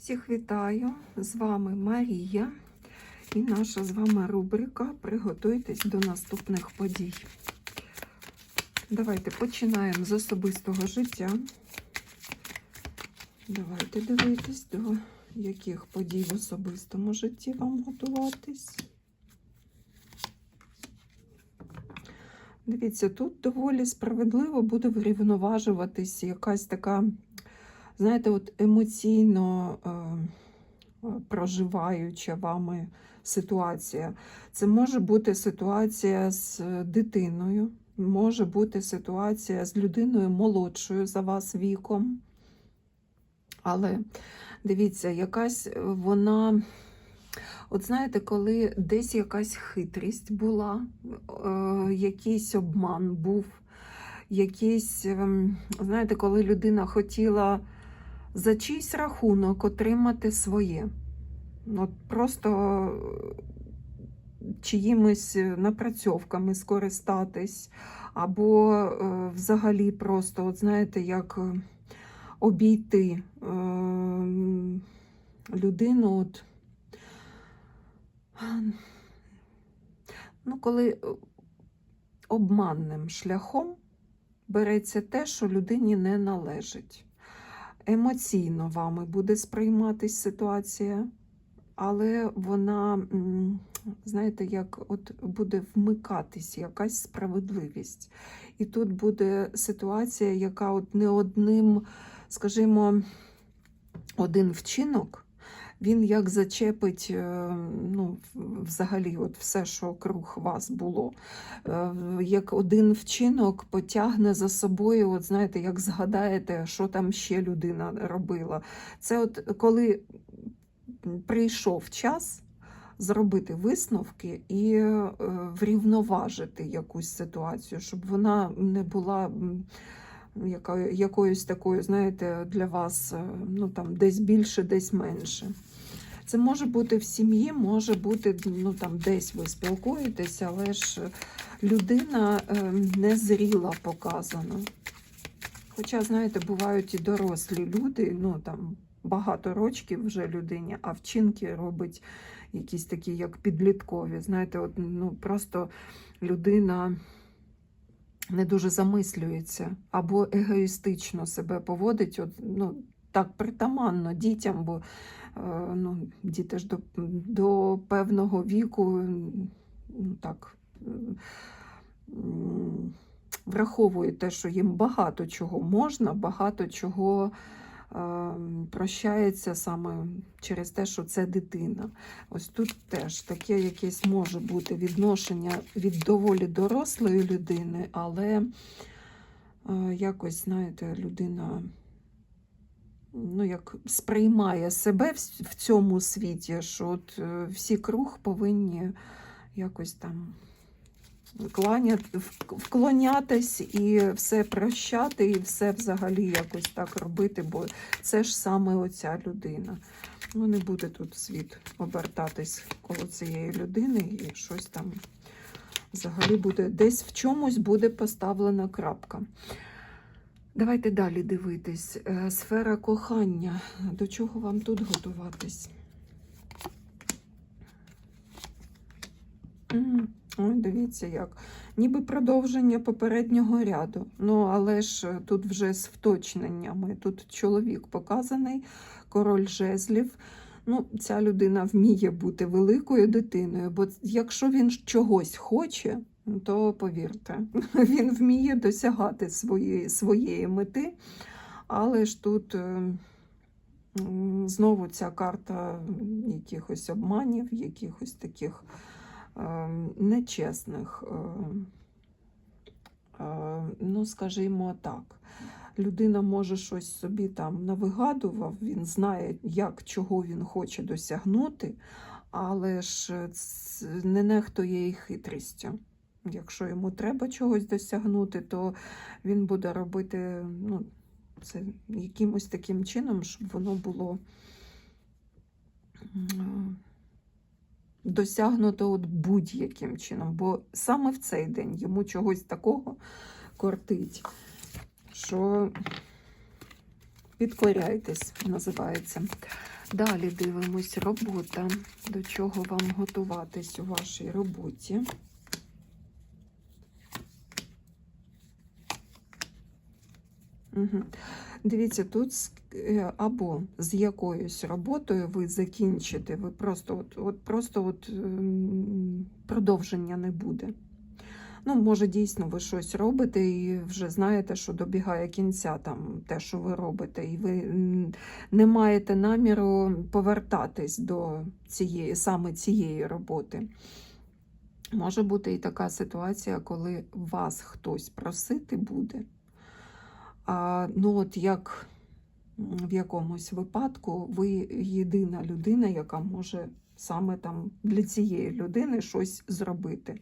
Всіх вітаю! З вами Марія і наша з вами рубрика Приготуйтесь до наступних подій. Давайте починаємо з особистого життя. Давайте дивитись, до яких подій в особистому житті вам готуватись. Дивіться, тут доволі справедливо буде врівноважуватись якась така знаєте, от емоційно е, проживаюча вами ситуація. Це може бути ситуація з дитиною, може бути ситуація з людиною молодшою за вас віком. Але дивіться, якась вона. От знаєте, коли десь якась хитрість була, е, якийсь обман був, якийсь, ем, знаєте, коли людина хотіла за чийсь рахунок отримати своє. От Просто е, чиїмись напрацьовками скористатись, або е, взагалі просто, от знаєте, як е, обійти е, людину. От, ну, коли обманним шляхом береться те, що людині не належить емоційно вами буде сприйматись ситуація, але вона, знаєте, як от буде вмикатись якась справедливість. І тут буде ситуація, яка от не одним, скажімо, один вчинок. Він як зачепить е, ну, взагалі от все, що круг вас було. Е, Як один вчинок потягне за собою, от знаєте, як згадаєте, що там ще людина робила. Це от коли прийшов час зробити висновки і е, врівноважити якусь ситуацію, щоб вона не була. Якоюсь такою, знаєте, для вас ну там десь більше, десь менше. Це може бути в сім'ї, може бути ну там десь ви спілкуєтеся, але ж людина е, незріла показана. Хоча, знаєте, бувають і дорослі люди, ну там багато рочків вже людині, а вчинки робить якісь такі, як підліткові. Знаєте, от, ну просто людина не дуже замислюється або егоїстично себе поводить, от, ну, так притаманно дітям, бо е, ну, діти ж до, до певного віку ну, так, враховують те, що їм багато чого можна, багато чого прощається саме через те, що це дитина. Ось тут теж таке якесь може бути відношення від доволі дорослої людини, але е, якось, знаєте, людина ну, як сприймає себе в, цьому світі, що от е, всі круг повинні якось там вклонятись і все прощати, і все взагалі якось так робити, бо це ж саме оця людина. Ну, не буде тут світ обертатись коло цієї людини і щось там взагалі буде десь в чомусь буде поставлена крапка. Давайте далі дивитись. Е, Сфера кохання. До чого вам тут готуватись? М, Ой, дивіться як. Ніби продовження попереднього ряду. Ну, але ж е, тут вже з вточненнями. Тут чоловік показаний, король жезлів. Ну, ця людина вміє бути великою дитиною, бо якщо він чогось хоче, то повірте, він вміє досягати своєї, своєї мети, але ж тут е, знову ця карта якихось обманів, якихось таких нечесних, е, е, ну, скажімо так. Людина може щось собі там навигадував, він знає, як чого він хоче досягнути, але ж не нехтує і хитрістю. Якщо йому треба чогось досягнути, то він буде робити ну, це якимось таким чином, щоб воно було досягнуто от будь-яким чином. Бо саме в цей день йому чогось такого кортить, що Підкоряйтесь, називається. Далі дивимось робота. До чого вам готуватись у вашій роботі. Угу. Дивіться, тут е, або з якоюсь роботою ви закінчите, ви просто от, от просто от, ем, продовження не буде. Ну, може, дійсно, ви щось робите і вже знаєте, що добігає кінця там те, що ви робите, і ви не маєте наміру повертатись до цієї, саме цієї роботи. Може бути і така ситуація, коли вас хтось просити буде. Ну, от як в якомусь випадку ви єдина людина, яка може саме там для цієї людини щось зробити.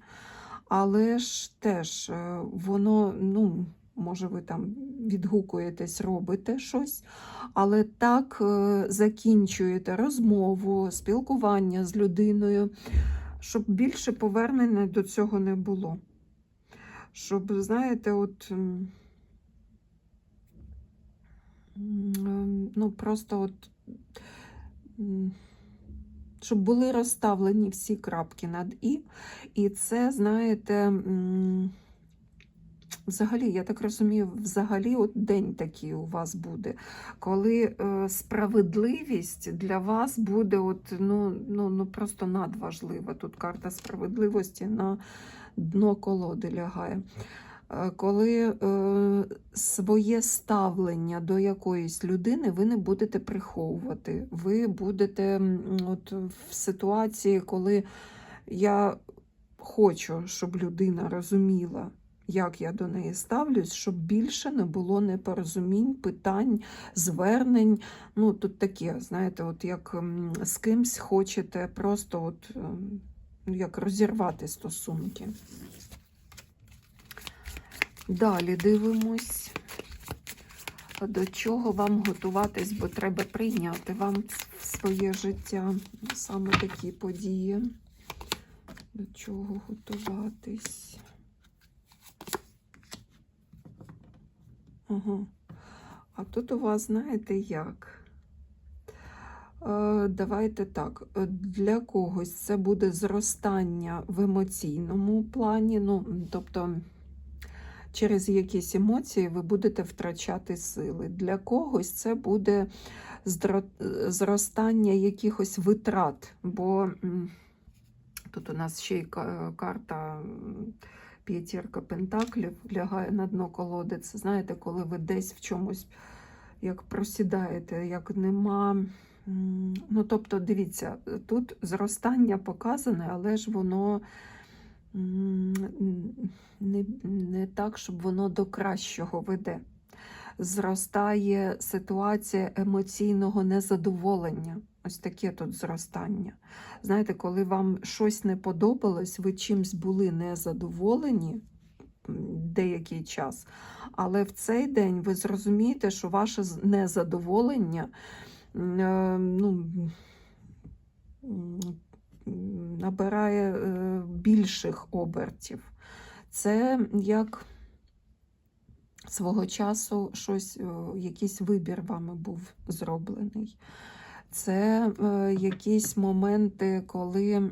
Але ж теж е, воно, ну, може, ви там відгукуєтесь, робите щось, але так е, закінчуєте розмову, спілкування з людиною, щоб більше повернення до цього не було. Щоб, знаєте, от. М, м, Ну, просто от. Щоб були розставлені всі крапки над І. І це, знаєте, взагалі, я так розумію, взагалі от день такий у вас буде, коли е, справедливість для вас буде от, ну, ну, ну, просто надважлива. Тут карта справедливості на дно колоди лягає. Е, Коли е, своє ставлення до якоїсь людини ви не будете приховувати. Ви будете от, в ситуації, коли я хочу, щоб людина розуміла, як я до неї ставлюсь, щоб більше не було непорозумінь, питань, звернень. Ну, тут таке, знаєте, от як з кимсь хочете просто от, ем, ну, як розірвати стосунки. Далі дивимось, до чого вам готуватись, бо треба прийняти вам в своє життя саме такі події. До чого готуватись? Ага. А тут у вас, знаєте, як? Е, Давайте так, для когось це буде зростання в емоційному плані, ну, тобто через якісь емоції ви будете втрачати сили. Для когось це буде зростання якихось витрат, бо тут у нас ще й карта п'ятірка пентаклів лягає на дно колоди. Це знаєте, коли ви десь в чомусь як просідаєте, як нема. Ну, тобто, дивіться, тут зростання показане, але ж воно не, не так, щоб воно до кращого веде. Зростає ситуація емоційного незадоволення. Ось таке тут зростання. Знаєте, коли вам щось не подобалось, ви чимсь були незадоволені деякий час, але в цей день ви зрозумієте, що ваше незадоволення е, ну, набирає е, більших обертів. Це як свого часу щось, е, якийсь вибір вами був зроблений. Це е, якісь моменти, коли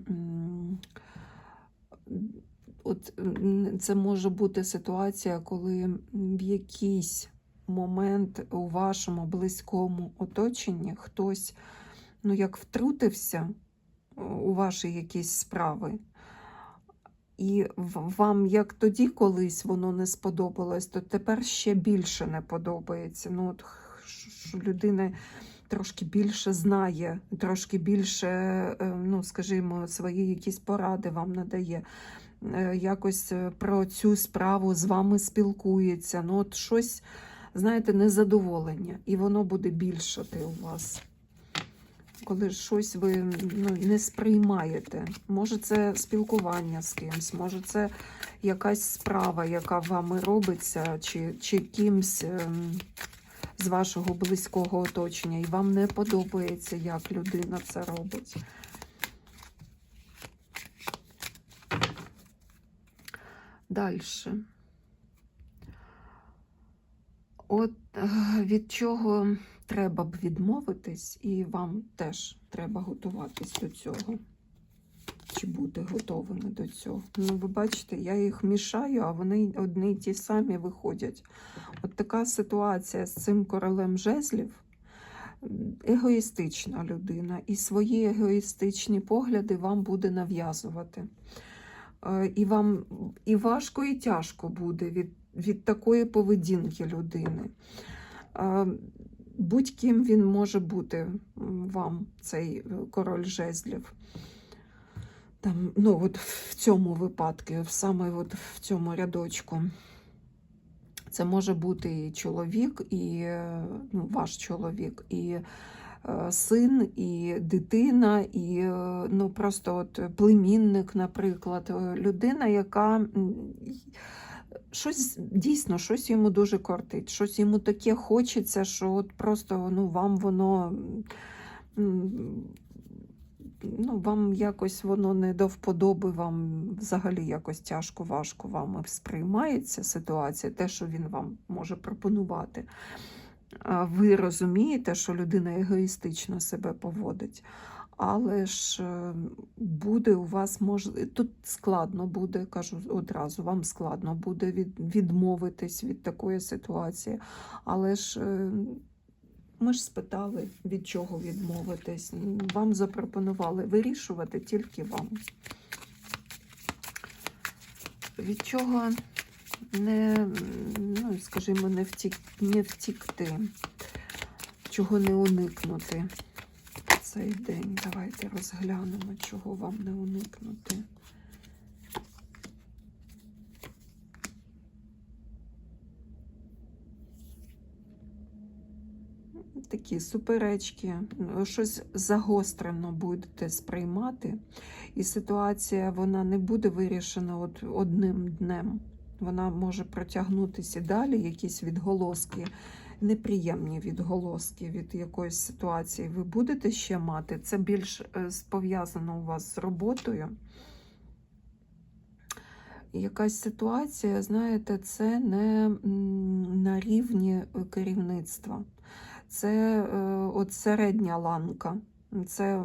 от, це може бути ситуація, коли в якийсь момент у вашому близькому оточенні хтось ну, як втрутився у ваші якісь справи. І вам як тоді колись воно не сподобалось, то тепер ще більше не подобається. Ну, от, що людина трошки більше знає, трошки більше, е, ну, скажімо, свої якісь поради вам надає. е, Якось е, про цю справу з вами спілкується. Ну, от щось, знаєте, незадоволення, і воно буде більшати у вас коли щось ви ну, не сприймаєте. Може, це спілкування з кимсь, може, це якась справа, яка вами робиться, чи, чи кимсь ем, з вашого близького оточення, і вам не подобається, як людина це робить. Далі. От е, від чого треба б відмовитись, і вам теж треба готуватись до цього. Чи бути готовими до цього. Ну, ви бачите, я їх мішаю, а вони одні й ті самі виходять. От така ситуація з цим королем жезлів. Егоїстична людина, і свої егоїстичні погляди вам буде нав'язувати. Е, І вам і важко, і тяжко буде від, від такої поведінки людини. Будь-ким він може бути вам, цей е, король жезлів. Там, ну, от в цьому випадку, саме от в цьому рядочку. Це може бути і чоловік, і е, ну, ваш чоловік, і е, син, і дитина, і е, ну, просто от племінник, наприклад, людина, яка щось дійсно щось йому дуже кортить, щось йому таке хочеться, що от просто ну, вам воно. Ну, вам якось воно не до вподоби, вам взагалі якось тяжко, важко вам сприймається ситуація, те, що він вам може пропонувати. Ви розумієте, що людина егоїстично себе поводить, але ж е, буде у вас мож... тут складно буде, кажу одразу, вам складно буде від... відмовитись від такої ситуації. Але ж е, ми ж спитали, від чого відмовитись. Вам запропонували вирішувати тільки вам. Від чого не, ну, скажімо, не, втік, не втікти, чого не уникнути цей день. Давайте розглянемо, чого вам не уникнути. Такі суперечки, щось загострено будете сприймати, і ситуація вона не буде вирішена от одним днем. Вона може протягнутися далі, якісь відголоски, неприємні відголоски від якоїсь ситуації ви будете ще мати. Це більш е, пов'язано у вас з роботою. Якась ситуація, знаєте, це не на рівні керівництва. Це е, от середня ланка. Це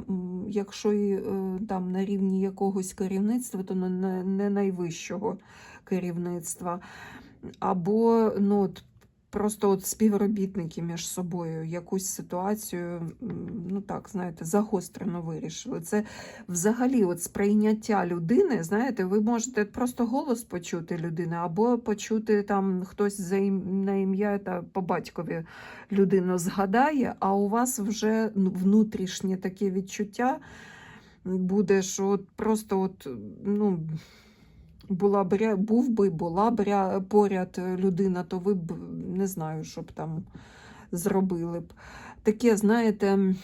якщо і е, там на рівні якогось керівництва, то не найвищого керівництва. Або ну, от, просто от співробітники між собою якусь ситуацію, ну так, знаєте, загострено вирішили. Це взагалі от сприйняття людини, знаєте, ви можете просто голос почути людини, або почути там хтось за ім- на ім'я та по батькові людину згадає, а у вас вже ну, внутрішнє таке відчуття буде, що от просто от, ну, була б, був би, була б поряд людина, то ви б не знаю, що б там зробили б. Таке, знаєте,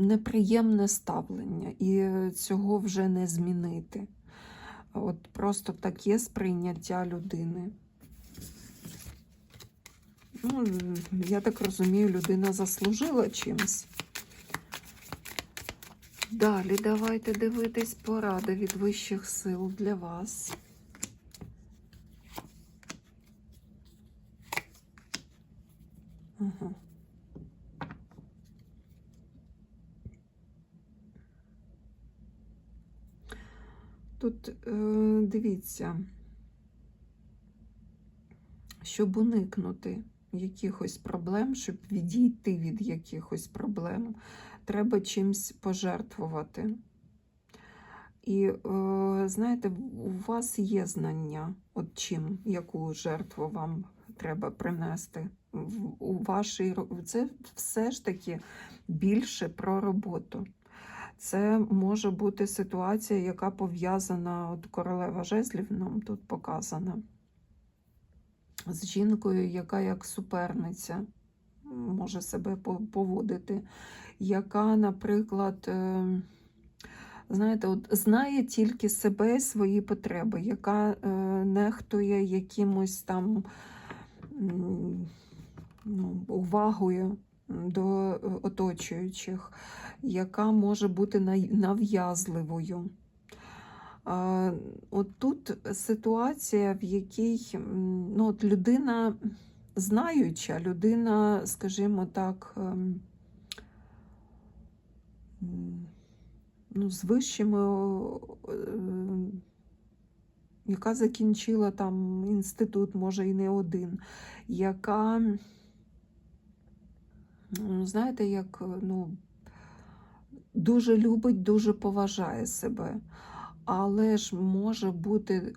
неприємне ставлення, і цього вже не змінити. От просто таке сприйняття людини. Ну, я так розумію, людина заслужила чимось. Далі давайте дивитись поради від вищих сил для вас. Ага. Тут е, дивіться, щоб уникнути якихось проблем, щоб відійти від якихось проблем, треба чимсь пожертвувати. І е, знаєте, у вас є знання, от чим, яку жертву вам треба принести. У вашій це все ж таки більше про роботу. Це може бути ситуація, яка пов'язана, от королева жезлів нам тут показана, з жінкою, яка як суперниця може себе поводити, яка, наприклад, е, знаєте, от знає тільки себе і свої потреби, яка е, нехтує якимось там ну, увагою до оточуючих, яка може бути нав'язливою. От тут ситуація, в якій ну, от людина знаюча, людина, скажімо так, ем, ну, з вищими, е, яка закінчила там інститут, може і не один, яка, ну, знаєте, як ну, дуже любить, дуже поважає себе. Але ж може бути е,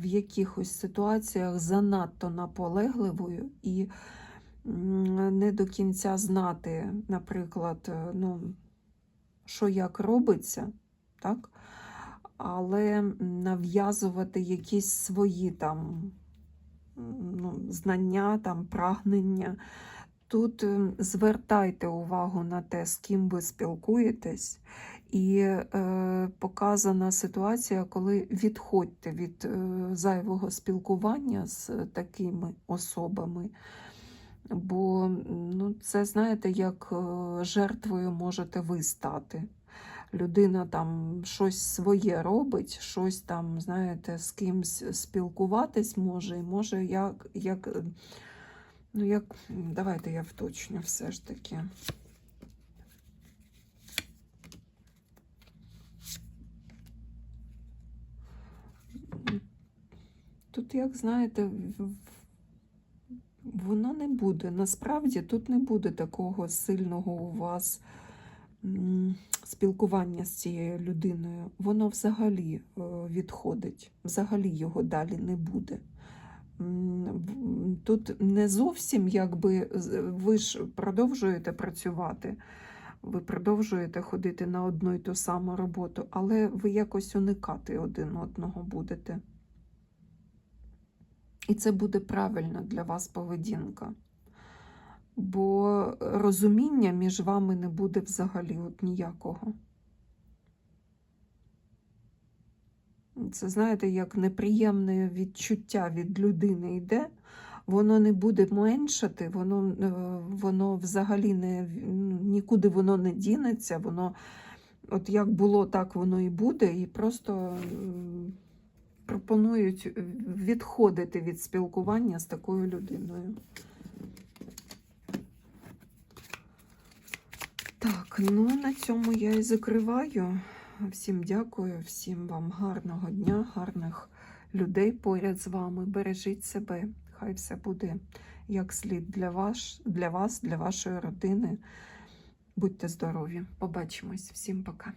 в якихось ситуаціях занадто наполегливою і не до кінця знати, наприклад, е, ну, що як робиться, так? але нав'язувати якісь свої там ну, знання, там, прагнення. Тут е, звертайте увагу на те, з ким ви спілкуєтесь, і е, показана ситуація, коли відходьте від е, зайвого спілкування з такими особами. Бо ну, це, знаєте, як е, жертвою можете ви стати. Людина там щось своє робить, щось там, знаєте, з кимсь спілкуватись може, і може як, як, ну як, давайте я вточню все ж таки. Тут, як знаєте, воно не буде. Насправді тут не буде такого сильного у вас спілкування з цією людиною. Воно взагалі е, відходить, взагалі його далі не буде. Тут не зовсім якби ви ж продовжуєте працювати, ви продовжуєте ходити на одну і ту саму роботу, але ви якось уникати один одного будете. І це буде правильна для вас поведінка. Бо розуміння між вами не буде взагалі от ніякого. Це, знаєте, як неприємне відчуття від людини йде, воно не буде меншати, воно, е, воно взагалі не, нікуди воно не дінеться, воно от як було, так воно і буде, і просто м, пропонують відходити від спілкування з такою людиною. Так, ну на цьому я і закриваю. Всім дякую, всім вам гарного дня, гарних людей поряд з вами. Бережіть себе. Хай все буде як слід для вас, для вас, для вашої родини. Будьте здорові. Побачимось. Всім пока.